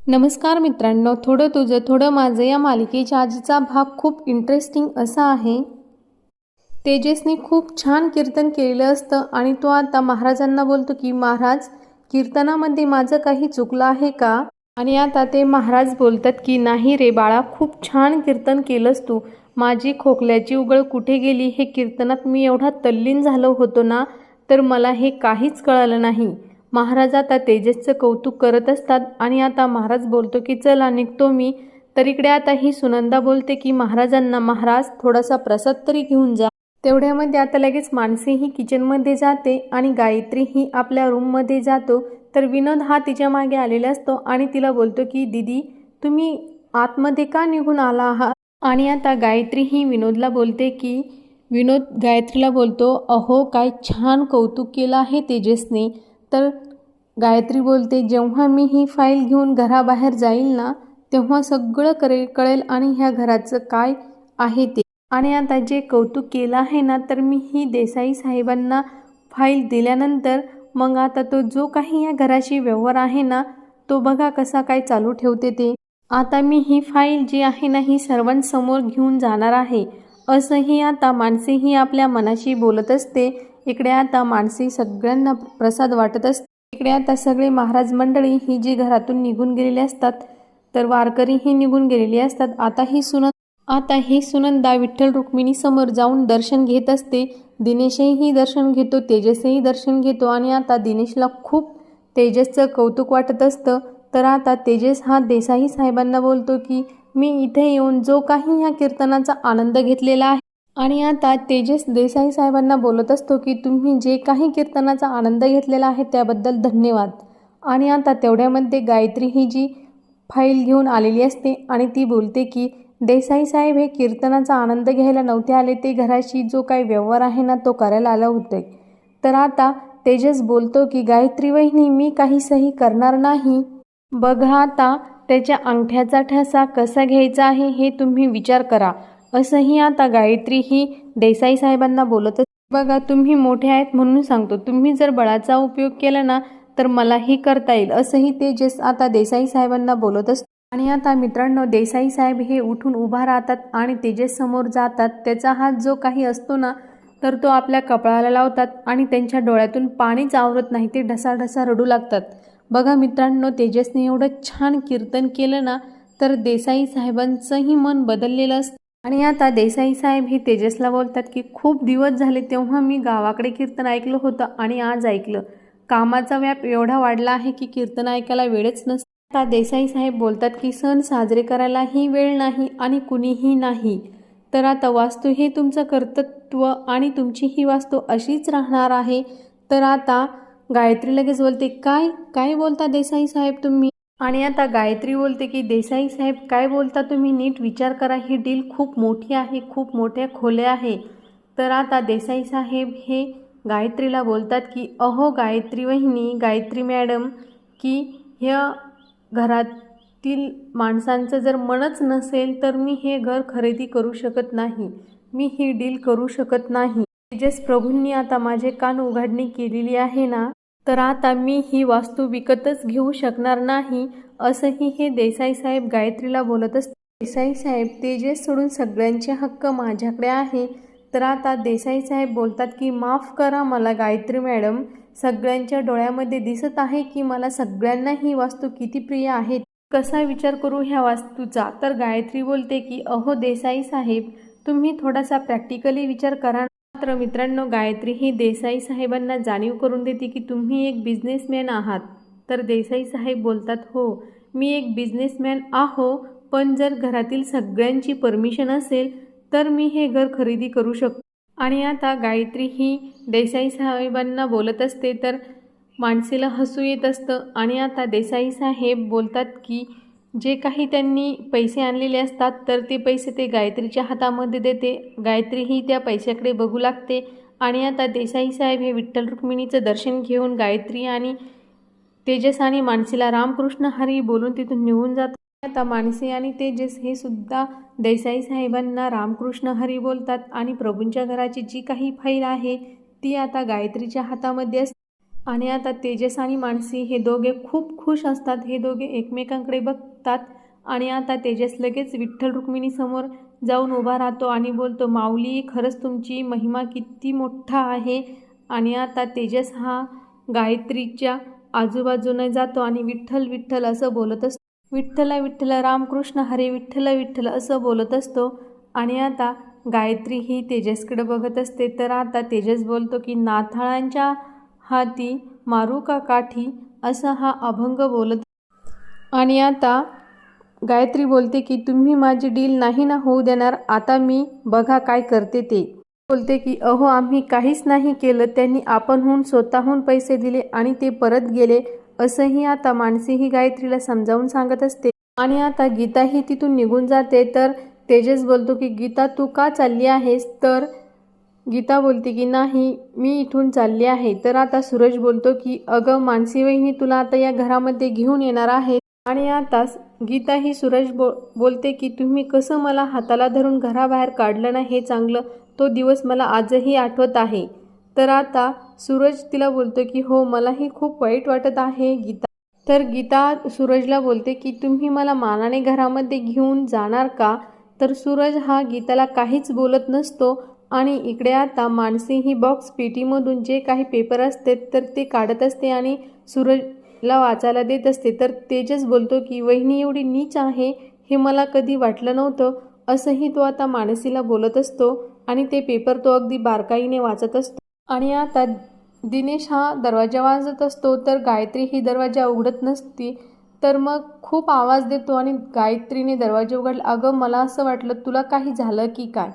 नमस्कार मित्रांनो थोडं तुझं थोडं माझं या मालिकेच्या आजचा भाग खूप इंटरेस्टिंग असा आहे. तेजसने खूप छान कीर्तन केलेलं असतं आणि तो आता महाराजांना बोलतो की महाराज कीर्तनामध्ये माझं काही चुकलं आहे का? आणि आता ते महाराज बोलतात की नाही रे बाळा खूप छान कीर्तन केलंस तू. माझी खोकल्याची उगळ कुठे गेली हे कीर्तनात मी एवढा तल्लीन झालो होतो ना तर मला हे काहीच कळालं नाही. महाराज आता तेजसचं कौतुक करत असतात आणि आता महाराज बोलतो की चला निघतो मी. तर इकडे आता ही सुनंदा बोलते की महाराजांना महाराज थोडासा प्रसाद तरी घेऊन जा. तेवढ्यामध्ये आता लगेच मानसी ही किचनमध्ये जाते आणि गायत्री ही आपल्या रूममध्ये जातो. तर विनोद हा तिच्यामागे आलेला असतो आणि तिला बोलतो की दीदी तुम्ही आतमध्ये का निघून आला आहात? आणि आता गायत्री ही विनोदला बोलते की विनोद गायत्रीला बोलतो अहो काय छान कौतुक केलं आहे तेजसने. तर गायत्री बोलते जेव्हा मी ही फाईल घेऊन घराबाहेर जाईल ना तेव्हा सगळं करे कळेल आणि ह्या घराचं काय आहे ते. आणि आता जे कौतुक केलं आहे ना तर मी ही देसाई साहेबांना फाईल दिल्यानंतर मग आता तो जो काही या घराशी व्यवहार आहे ना तो बघा कसा काय चालू ठेवते ते. आता मी ही फाईल जी आहे ना ही सर्वांसमोर घेऊन जाणार आहे. असंही आता माणसेही ही आपल्या मनाशी बोलत असते. इकडे आता माणसे सगळ्यांना प्रसाद वाटत असते. इकडे आता सगळे महाराज मंडळी ही जी घरातून निघून गेलेली असतात तर वारकरी ही निघून गेलेली असतात. आता ही सुनंद आता ही सुनंदा विठ्ठल रुक्मिणी समोर जाऊन दर्शन घेत असते. दिनेशही दर्शन घेतो तेजसही दर्शन घेतो आणि आता दिनेशला खूप तेजसचं कौतुक वाटत असतं. तर आता तेजस हा देसाई साहेबांना बोलतो की मी इथे येऊन जो काही ह्या कीर्तनाचा आनंद घेतलेला आहे आणि आता तेजस देसाई साहेबांना बोलत असतो की तुम्ही जे काही कीर्तनाचा आनंद घेतलेला आहे त्याबद्दल धन्यवाद. आणि आता तेवढ्यामध्ये गायत्री ही जी फाईल घेऊन आलेली असते आणि ती बोलते की देसाई साहेब हे कीर्तनाचा आनंद घ्यायला नव्हते आले ते घराशी जो काही व्यवहार आहे ना तो करायला आला होते. तर आता तेजस बोलतो की गायत्री वहिनी मी काही सही करणार नाही. बघा आता त्याच्या अंगठ्याचा ठसा कसा घ्यायचा आहे हे तुम्ही विचार करा. असंही आता गायत्री ही देसाई साहेबांना बोलत बघा तुम्ही मोठे आहेत म्हणून सांगतो. तुम्ही जर बळाचा उपयोग केला ना तर मलाही करता येईल. असंही तेजस आता देसाई साहेबांना बोलत असतो आणि आता मित्रांनो देसाई साहेब हे उठून उभा राहतात आणि तेजस समोर जातात. त्याचा हात जो काही असतो ना तर तो आपल्या कपाळाला लावतात आणि त्यांच्या डोळ्यातून पाणीच आवरत नाही ते ढसाढसा रडू लागतात. बघा मित्रांनो तेजसने एवढं छान कीर्तन केलं ना तर देसाई साहेबांचंही मन बदललेलं असतं. आणि आता देसाई साहेब हे तेजसला बोलतात की खूप दिवस झाले तेव्हा मी गावाकडे कीर्तन ऐकलं होतं आणि आज ऐकलं. कामाचा व्याप एवढा वाढला आहे की कीर्तन ऐकायला वेळच नसतो. आता देसाई साहेब बोलतात की सण साजरे करायलाही वेळ नाही आणि कुणीही नाही. तर आता वास्तू हे तुमचं कर्तृत्व आणि तुमची ही वास्तू अशीच राहणार आहे. तर आता गायत्री लगेच बोलते काय काय बोलता देसाई साहेब तुम्ही? आणि आता गायत्री बोलते की देसाई साहेब काय बोलता तुम्ही? नीट विचार करा. ही डील खूप मोठी आहे खूप मोठ्या खोल्या आहे. तर आता देसाई साहेब हे गायत्रीला बोलतात की अहो गायत्री वहिनी गायत्री मॅडम की ह्या घरातील माणसांचं जर मनच नसेल तर मी हे घर खरेदी करू शकत नाही. मी ही डील करू शकत नाही. तेजस प्रभूंनी आता माझे कान उघडणी केलेली आहे ना? तर आता मी ही वास्तू विकतच घेऊ शकणार नाही असंही हे देसाई साहेब गायत्रीला बोलत असते. देसाई साहेब तेजस सोडून सगळ्यांचे हक्क माझ्याकडे आहे. तर आता देसाई साहेब बोलतात की माफ करा मला गायत्री मॅडम. सगळ्यांच्या डोळ्यामध्ये दिसत आहे की मला सगळ्यांना ही वास्तू किती प्रिय आहे. कसा विचार करू ह्या वास्तूचा? तर गायत्री बोलते की अहो देसाई साहेब तुम्ही थोडासा प्रॅक्टिकली विचार करा मात्र मित्रांनो गायत्री ही देसाई साहेबांना जाणीव करून देते की तुम्ही एक बिझनेसमॅन आहात. तर देसाई साहेब बोलतात हो मी एक बिझनेसमॅन आहो पण जर घरातील सगळ्यांची परमिशन असेल तर मी हे घर खरेदी करू शकतो. आणि आता गायत्री ही देसाई साहेबांना बोलत असते तर माणसेला हसू येत असतं. आणि आता देसाई साहेब बोलतात की जे काही त्यांनी पैसे आणलेले असतात तर ते पैसे ते गायत्रीच्या हातामध्ये देते. गायत्रीही त्या पैशाकडे बघू लागते आणि आता देसाई साहेब हे विठ्ठल रुक्मिणीचं दर्शन घेऊन गायत्री आणि तेजस आणि मानसीला रामकृष्ण हरी बोलून तिथून निघून जातात. आता मानसी आणि तेजस हे सुद्धा देसाई साहेबांना रामकृष्ण हरी बोलतात आणि प्रभूंच्या घराची जी काही फाईल आहे ती आता गायत्रीच्या हातामध्ये असते. आणि आता तेजस आणि मानसी हे दोघे खूप खुश असतात. हे दोघे एकमेकांकडे बघतात आणि आता तेजस लगेच विठ्ठल रुक्मिणीसमोर जाऊन उभा राहतो आणि बोलतो माऊली खरंच तुमची महिमा किती मोठा आहे. आणि आता तेजस हा गायत्रीच्या आजूबाजूने जातो आणि विठ्ठल विठ्ठल असं बोलत असतो विठ्ठला विठ्ठल रामकृष्ण हरे विठ्ठल विठ्ठल असं बोलत असतो. आणि आता गायत्री ही तेजसकडे बघत असते. तर आता तेजस बोलतो की नाथाळांच्या हाती मारू का काठी असा हा अभंग बोलत आणि आता गायत्री बोलते की तुम्ही माझी डील नाही ना होऊ देणार आता मी बघा काय करते ते. बोलते की अहो आम्ही काहीच नाही केलं त्यांनी आपणहून स्वतःहून पैसे दिले आणि ते परत गेले असंही आता मानसी ही गायत्रीला समजावून सांगत असते. आणि आता गीताही तिथून निघून जाते तर तेजस बोलतो की गीता तू का चालली आहेस? तर गीता बोलते की नाही मी इथून चालली आहे. तर आता सूरज बोलतो की अगं मानसी वहिनी तुला आता या घरामध्ये घेऊन येणार आहे. आणि आता गीता ही सूरज बो बोलते की तुम्ही कसं मला हाताला धरून घराबाहेर काढलं ना हे चांगलं? तो दिवस मला आजही आठवत आहे. तर आता सूरज तिला बोलतो की हो मलाही खूप वाईट वाटत आहे गीता. तर गीता सूरजला बोलते की तुम्ही मला मानाने घरामध्ये घेऊन जाणार का? तर सूरज हा गीताला काहीच बोलत नसतो. आणि इकडे आता मानसी ही बॉक्स पेटीमधून जे काही पेपर असते तर ते काढत असते आणि सूरजला वाचायला देत असते. तर तेजस बोलतो की वहिनी एवढी नीच आहे. हे मला कधी वाटलं नव्हतं. असंही तो आता मानसीला बोलत असतो आणि ते पेपर तो अगदी बारकाईने वाचत असतो. आणि आता दिनेश हा दरवाजा वाजत असतो तर गायत्री ही दरवाजा उघडत नसती. तर मग खूप आवाज देतो आणि गायत्रीने दरवाजा उघडला. अगं मला असं वाटलं तुला काही झालं की काय?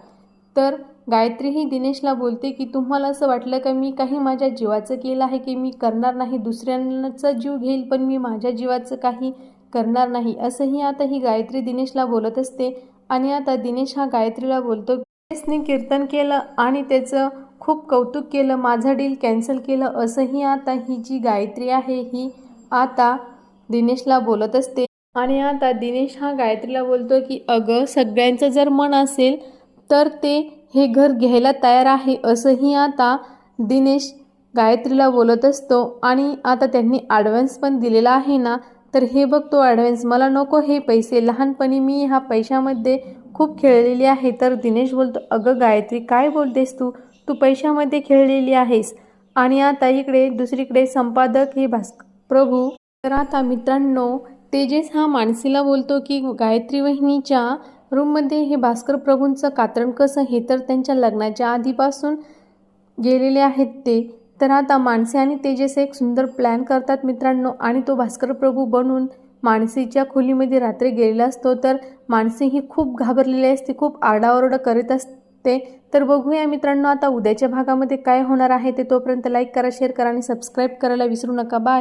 तर गायत्री ही दिनेशला बोलते की तुम्हाला असं वाटलं का मी काही माझ्या जीवाचं केलं आहे की मी करणार नाही? दुसऱ्यांचा जीव घेईल पण मी माझ्या जीवाचं काही करणार नाही. असंही आता ही गायत्री दिनेशला बोलत असते. आणि आता दिनेश हा गायत्रीला बोलतो दिनेशने कीर्तन केलं आणि त्याचं खूप कौतुक केलं माझं डील कॅन्सल केलं. असंही आता ही जी गायत्री आहे ही आता दिनेशला बोलत असते. आणि आता दिनेश हा गायत्रीला बोलतो की अगं सगळ्यांचं जर मन असेल तर ते हे घर घ्यायला तयार आहे असंही आता दिनेश गायत्रीला बोलत असतो. आणि आता त्यांनी ॲडव्हान्स पण दिलेला आहे ना? तर हे बघ तो ॲडव्हान्स मला नको हे पैसे. लहानपणी मी ह्या पैशामध्ये खूप खेळलेली आहे. तर दिनेश बोलतो अगं गायत्री काय बोलतेस तू? तू पैशामध्ये खेळलेली आहेस. आणि आता इकडे दुसरीकडे संपादक हे भास्क प्रभू. तर आता मित्रांनो तेजस हा मानसीला बोलतो की गायत्री वहिनीच्या रूममध्ये हे भास्कर प्रभूंचं कात्रण कसं हे तर त्यांच्या लग्नाच्या आधीपासून गेलेले आहेत ते. तर आता माणसे आणि तेजस एक सुंदर प्लॅन करतात मित्रांनो आणि तो भास्कर प्रभू बनून माणसीच्या खोलीमध्ये रात्री गेलेला असतो. तर माणसी ही खूप घाबरलेली असते खूप आरडाओरडा करत असते. तर बघूया मित्रांनो आता उद्याच्या भागामध्ये काय होणार आहे ते तोपर्यंत लाईक करा शेअर करा आणि सबस्क्राईब करायला विसरू नका. बाय